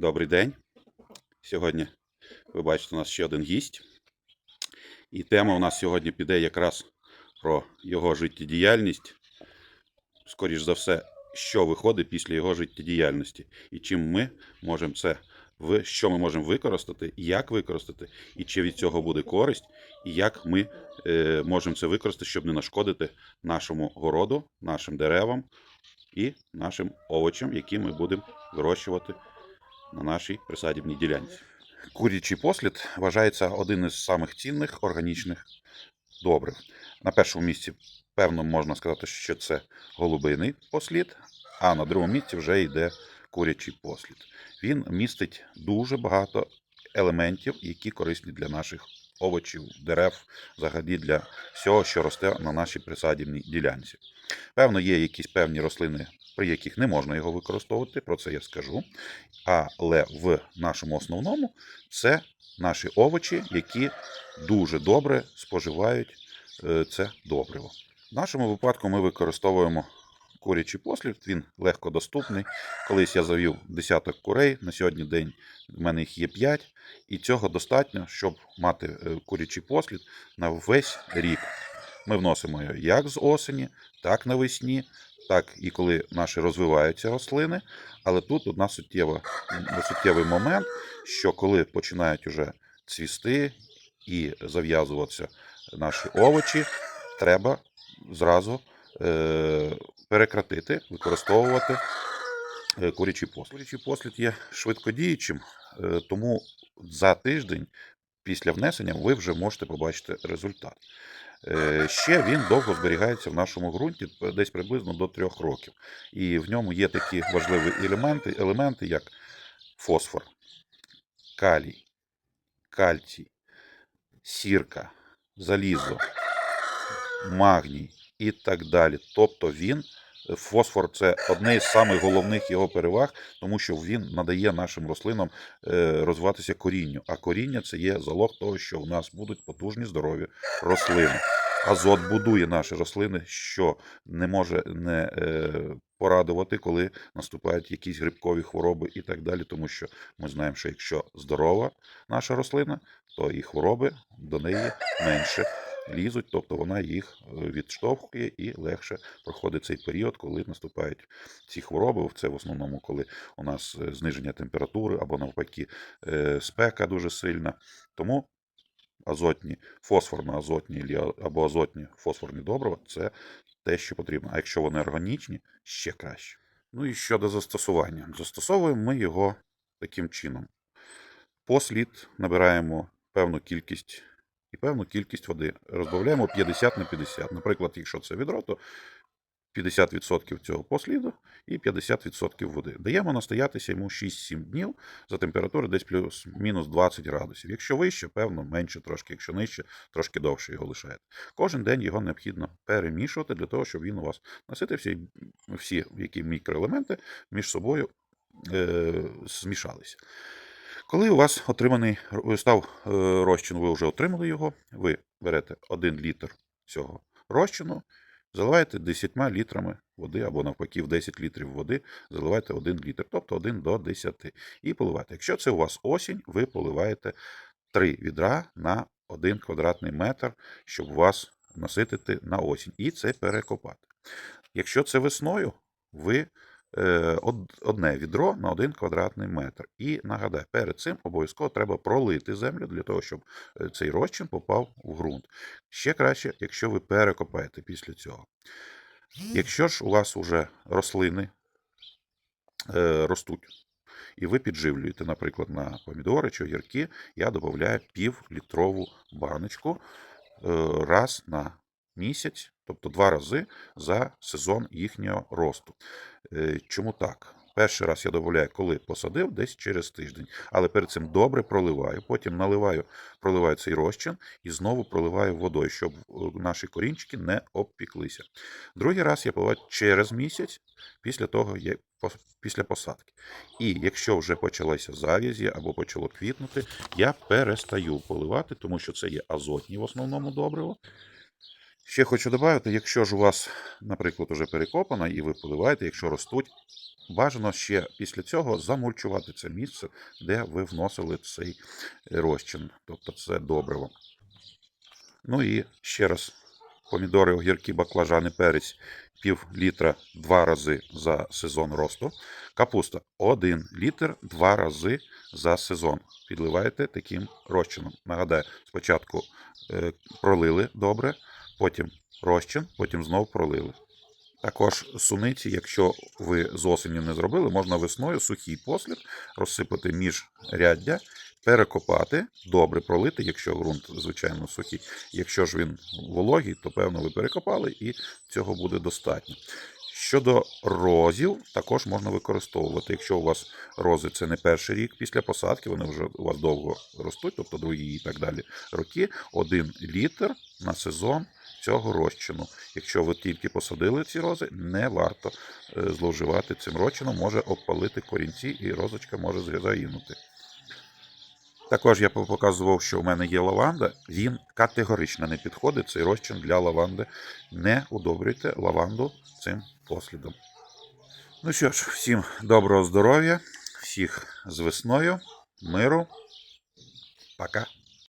Добрий день. Сьогодні ви бачите, у нас ще один гість. І тема у нас сьогодні піде якраз про його життєдіяльність. Скоріш за все, що виходить після його життєдіяльності. І чим ми можемо це що ми можемо використати, як використати, і чи від цього буде користь, і як ми е, можемо це використати, щоб не нашкодити нашому городу, нашим деревам і нашим овочам, які ми будемо вирощувати на нашій присадібній ділянці. Курячий послід вважається один із самих цінних органічних добрив. На першому місці, певно, можна сказати, що це голубиний послід, а на другому місці вже йде курячий послід. Він містить дуже багато елементів, які корисні для наших овочів, дерев, взагалі для всього, що росте на нашій присадібній ділянці. Певно, є якісь певні рослини, при яких не можна його використовувати, про це я скажу. Але в нашому основному це наші овочі, які дуже добре споживають е, це добриво. В нашому випадку ми використовуємо курячий послід, він легко доступний. Колись я завів десяток курей, на сьогодні день в мене їх є 5, і цього достатньо, щоб мати е, курячий послід на весь рік. Ми вносимо його як з осені, так навесні, так і коли наші розвиваються рослини. Але тут одна суттєва, суттєвий момент, що коли починають уже цвісти і зав'язуватися наші овочі, треба зразу е, перекратити, використовувати е, курячий послід. Курячий послід є швидкодіючим, е, тому за тиждень після внесення ви вже можете побачити результат. Е, Ще він довго зберігається в нашому ґрунті, десь приблизно до трьох років. І в ньому є такі важливі елементи, елементи як фосфор, калій, кальцій, сірка, залізо, магній і так далі. Тобто він, фосфор це одне із самих головних його переваг, тому що він надає нашим рослинам е, розвиватися корінню. А коріння це є залог того, що в нас будуть потужні здорові рослини. Азот будує наші рослини, що не може не е, порадувати, коли наступають якісь грибкові хвороби і так далі. Тому що ми знаємо, що якщо здорова наша рослина, то і хвороби до неї менше лізуть, тобто вона їх е, відштовхує і легше проходить цей період, коли наступають ці хвороби. Це в основному, коли у нас е, зниження температури або навпаки е, спека дуже сильна. Тому азотні, фосфорно-азотні або азотні фосфорні добрива це те, що потрібно. А якщо вони органічні, ще краще. Ну і щодо застосування. Застосовуємо ми його таким чином. Послід набираємо певну кількість і певну кількість води. Розбавляємо 50 на 50. Наприклад, якщо це відро, то 50% цього посліду і 50% води. Даємо настоятися йому 6-7 днів за температури десь плюс-мінус 20 градусів. Якщо вище, певно, менше трошки, якщо нижче, трошки довше його лишаєте. Кожен день його необхідно перемішувати для того, щоб він у вас наситився і всі які мікроелементи між собою е, змішалися. Коли у вас отриманий став е, розчин, ви вже отримали його, ви берете 1 літр цього розчину, заливаєте 10 літрами води, або навпаки, в 10 літрів води заливаєте 1 літр, тобто 1 до 10. І поливаєте. Якщо це у вас осінь, ви поливаєте 3 відра на 1 квадратний метр, щоб вас наситити на осінь. І це перекопати. Якщо це весною, ви е, одне відро на один квадратний метр. І нагадаю, перед цим обов'язково треба пролити землю для того, щоб е, цей розчин попав в ґрунт. Ще краще, якщо ви перекопаєте після цього. Якщо ж у вас уже рослини е, ростуть, і ви підживлюєте, наприклад, на помідори чи огірки, я додаю півлітрову баночку е, раз на місяць, тобто два рази за сезон їхнього росту. Е, Чому так? Перший раз я додаю, коли посадив, десь через тиждень. Але перед цим добре проливаю, потім наливаю, проливаю цей розчин і знову проливаю водою, щоб е, наші корінчики не обпіклися. Другий раз я поливаю через місяць після того, як після посадки. І якщо вже почалися завязі або почало квітнути, я перестаю поливати, тому що це є азотні в основному добриво. Ще хочу додати, якщо ж у вас, наприклад, уже перекопано і ви поливаєте, якщо ростуть бажано ще після цього замульчувати це місце, де ви вносили цей розчин. Тобто це добриво. Ну і ще раз, помідори, огірки, баклажани, перець пів літра два рази за сезон росту. Капуста 1 літр два рази за сезон. Підливаєте таким розчином. Нагадаю, спочатку е, пролили добре, потім розчин, потім знов пролили. Також суниці, якщо ви з осені не зробили, можна весною сухий послід розсипати між ряддя, перекопати, добре пролити, якщо ґрунт, звичайно, сухий. Якщо ж він вологий, то певно ви перекопали і цього буде достатньо. Щодо розів, також можна використовувати. Якщо у вас рози це не перший рік після посадки, вони вже у вас довго ростуть, тобто другі і так далі роки, один літр на сезон цього розчину. Якщо ви тільки посадили ці рози, не варто е, зловживати цим розчином, може обпалити корінці і розочка може загинути. Також я показував, що у мене є лаванда. Він категорично не підходить. Цей розчин для лаванди. Не удобрюйте лаванду цим послідом. Ну що ж, всім доброго здоров'я, всіх з весною, миру. Пока.